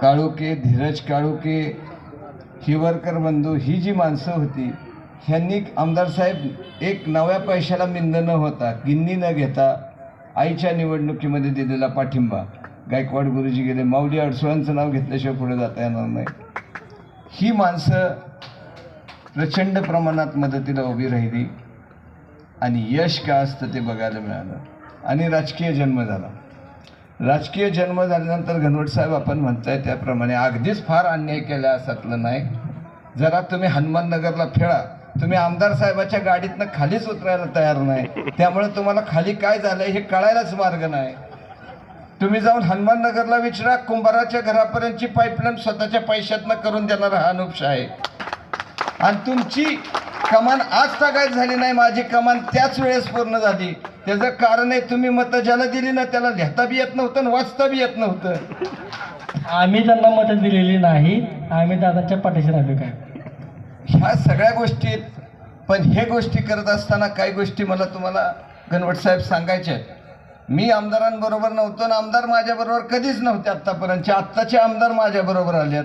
काळुके धीरज काळुके हिवरकर बंधू ही जी माणसं होती ह्यांनी आमदार साहेब एक नव्या पैशाला मिंद न होता गिन्नी न घेता आईच्या निवडणुकीमध्ये दिलेला पाठिंबा. गायकवाड गुरुजी गेले माऊली अडसुळांचं नाव घेतल्याशिवाय पुढे जाता येणार नाही. ही माणसं प्रचंड प्रमाणात मदतीला उभी राहिली आणि यश का असतं ते बघायला मिळालं. आणि राजकीय जन्म झाला. राजकीय जन्म झाल्यानंतर घनवट साहेब आपण म्हणताय त्याप्रमाणे अगदीच फार अन्याय केला असतलं नाही. जरा तुम्ही हनुमाननगरला फेळा तुम्ही आमदार साहेबाच्या गाडीतनं खालीच उतरायला तयार नाही. त्यामुळे तुम्हाला खाली काय झालंय हे कळायलाच मार्ग नाही. तुम्ही जाऊन हनुमाननगरला विचारा. कुंभाराच्या घरापर्यंतची पाईपलाईन स्वतःच्या पैशातनं करून देणारा हा अनुपशा आहे आणि तुमची कमान आज तागायत झाली नाही माझी कमान त्याच वेळेस पूर्ण झाली. त्याचं कारण आहे तुम्ही मतं ज्याला दिली ना त्याला लिहिता बी येत नव्हतं आणि वाचता बी येत नव्हतं. आम्ही त्यांना मदत दिलेली नाही आम्ही दादाच्या पाठीशी राहिलो काय? ह्या सगळ्या गोष्टीत पण हे गोष्टी करत असताना काही गोष्टी मला तुम्हाला गणवट साहेब सांगायच्या आहेत. मी आमदारांबरोबर नव्हतो आणि आमदार माझ्याबरोबर कधीच नव्हते आत्तापर्यंतचे आत्ताचे आमदार माझ्याबरोबर आलेत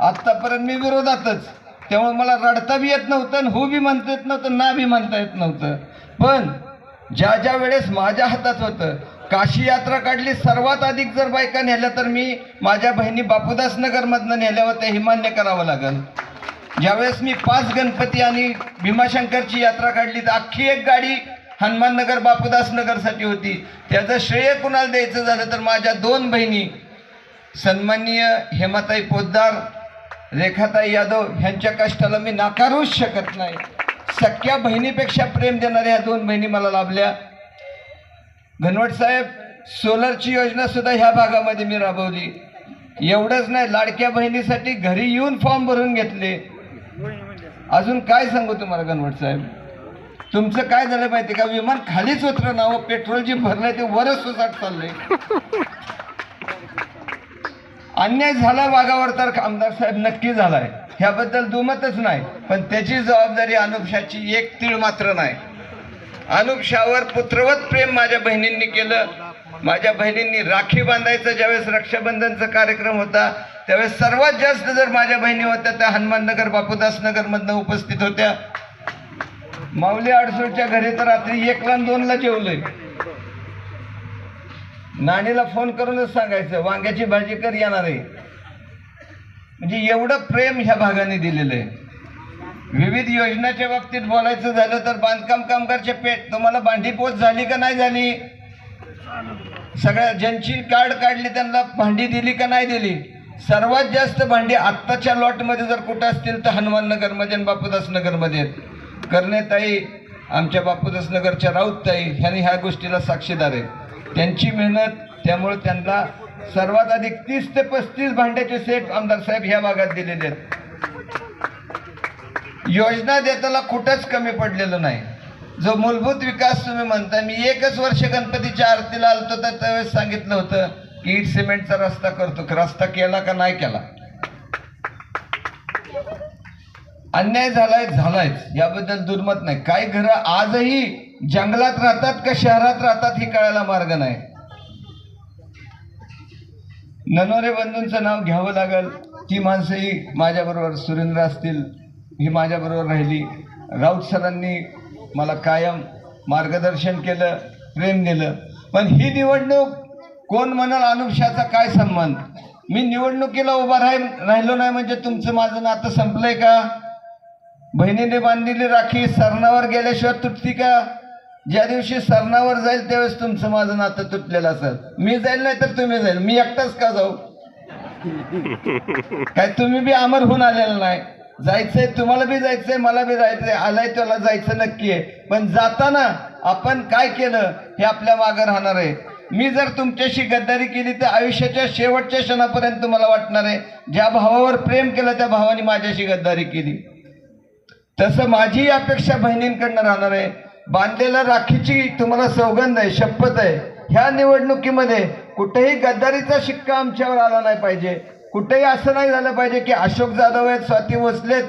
आत्तापर्यंत मी विरोधातच. त्यामुळे मला रडता बी येत नव्हतं आणि हो बी म्हणता येत नव्हतं ना बी म्हणता येत नव्हतं. पण ज्या ज्या वेळेस माझ्या हातात होतं काशी यात्रा काढली सर्वात अधिक जर बायका नेल्या तर मी माझ्या बहिणी बापूदास नगरमधनं नेल्या होत्या हे मान्य करावं लागेल. ज्यावेळेस मी पाच गणपती आणि भीमाशंकरची यात्रा काढली तर अख्खी एक गाडी हनुमाननगर बापूदास नगरसाठी होती. त्याचं श्रेय कुणाला द्यायचं झालं तर माझ्या दोन बहिणी सन्माननीय हेमाताई पोद्दार रेखाताई यादव ह्यांच्या कष्टाला मी नाकारूच शकत नाही. सख्या बहिणीपेक्षा प्रेम देणाऱ्या ह्या दोन बहिणी मला लाभल्या. घनवट साहेब सोलरची योजना सुद्धा ह्या भागामध्ये मी राबवली. एवढंच नाही लाडक्या बहिणीसाठी घरी येऊन फॉर्म भरून घेतले. अजून काय सांगू तुम्हाला घनवट साहेब? तुमचं काय झालं माहिती का? विमान खालीच उतरं ना हो पेट्रोल जे भरलंय ते वरच सुसाट चाललंय. अन्याय झाला वाघावर तर आमदार साहेब नक्की झालाय. ह्याबद्दल दुमतच नाही पण त्याची जबाबदारी अनुपशाची एक तीळ मात्र नाही. अनुपशावर पुत्रवत प्रेम माझ्या बहिणींनी केलं. माझ्या बहिणींनी राखी बांधायचं ज्यावेळेस रक्षाबंधनचा कार्यक्रम होता त्यावेळेस सर्वात जास्त जर माझ्या बहिणी होत्या त्या हनुमाननगर बापूदास नगरमधनं उपस्थित होत्या. माऊली अडसूळच्या घरी तर रात्री एकला दोनला जेवलोय. नाणीला फोन करूनच सांगायचं वांग्याची भाजी कर येणार. आहे म्हणजे एवढं प्रेम ह्या भागाने दिलेलं आहे. विविध योजनाच्या बाबतीत बोलायचं झालं तर बांधकाम कामगारचे पेट तुम्हाला भांडीपोच झाली का नाही झाली? सगळ्या ज्यांची कार्ड काढली त्यांना भांडी दिली का नाही दिली? सर्वात जास्त भांडी आत्ताच्या लॉटमध्ये जर कुठं असतील तर हनुमाननगरमध्ये आणि बापूदास नगरमध्ये आहेत. करण्याताई आमच्या बापूदास नगरच्या राऊतताई ह्यांनी ह्या गोष्टीला साक्षीदार आहेत. त्यांची मेहनत त्यामुळे त्यांना सर्वात अधिक तीस ते पस्तीस भांड्याचे सेट आमदार साहेब ह्या भागात दिलेले आहेत. योजना देताना कुठंच कमी पडलेलं नाही. जो मूलभूत विकास तुम्ही म्हणता मी एकच वर्ष गणपतीच्या आरतीला आलतो तर त्यावेळेस सांगितलं होतं की इट सिमेंटचा रस्ता करतो. रस्ता केला का नाही केला? अन्याय झालाय झालायच. याबद्दल दुर्मत नाही. काही घरं आजही जंगलात राहतात का शहरात राहतात हे कळायला मार्ग नाही. ननोरे बंधूंचं नाव घ्यावं लागेल. ती माणसंही माझ्याबरोबर सुरेंद्र असतील ही माझ्याबरोबर राहिली. राऊत सरांनी मला कायम मार्गदर्शन केलं प्रेम दिलं. पण ही निवडणूक कोण म्हणाल अनुपशाचा काय संबंध? मी निवडणुकीला उभा राह राहिलो नाही म्हणजे तुमचं माझं नातं संपलंय का? बहिणीने बांधलेली राखी सरणावर गेल्याशिवाय तुटती का? ज्या दिवशी सरणावर जाईल त्यावेळेस तुमचं माझं नातं तुटलेलं असेल. मी जाईल नाही तर तुम्ही जाईल. मी एकटाच का जाऊ? काय तुम्ही बी अमर होऊन आलेलं नाही. जायचंय तुम्हाला बी जायचंय मला बी जायचंय. आलाय त्याला जायचं नक्की आहे. पण जाताना आपण काय केलं हे आपल्या मागं राहणार आहे. मी जर तुमच्याशी गद्दारी केली तर आयुष्याच्या शेवटच्या क्षणापर्यंत तुम्हाला वाटणार आहे. ज्या भावावर प्रेम केलं त्या भावाने माझ्याशी गद्दारी केली. तसं माझी अपेक्षा बहिणींकडनं राहणार आहे. बांधलेल्या राखीची तुम्हाला सौगंध आहे शपथ आहे. ह्या निवडणुकीमध्ये कुठेही गद्दारीचा शिक्का आमच्यावर आला नाही पाहिजे. कुठेही असं नाही झालं पाहिजे की अशोक जाधव आहेत स्वाती भोसलेत